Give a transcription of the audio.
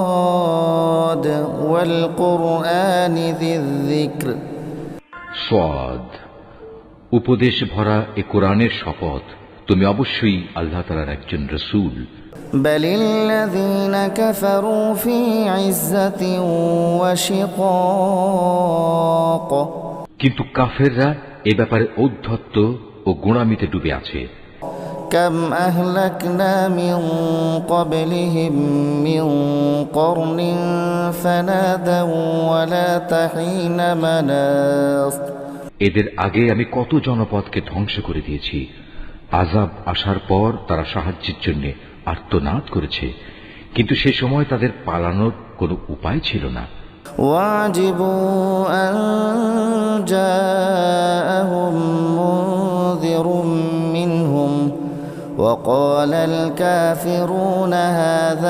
صاد والقرآن ذي الذكر সোয়াদ উপদেশ ভরা এ কোরআনের শপথ তুমি অবশ্যই আল্লাহ তালার একজন রসুল بل الذين كفروا في عزة وشقاق কিন্তু কাফেররা এ ব্যাপারে ঔদ্ধত্য ও গোড়ামিতে ডুবে আছে كم أهلكنا من قبلهم من قرن فنادوا ولا تحين مناص এদের আগে আমি কত জনপদকে ধ্বংস করে দিয়েছি আজাব আসার পর তারা সাহায্যের জন্য আর্তনাদ করেছে কিন্তু সে সময় তাদের পালানোর কোনো উপায় ছিল না وعجبوا أن وقال الكافرون هذا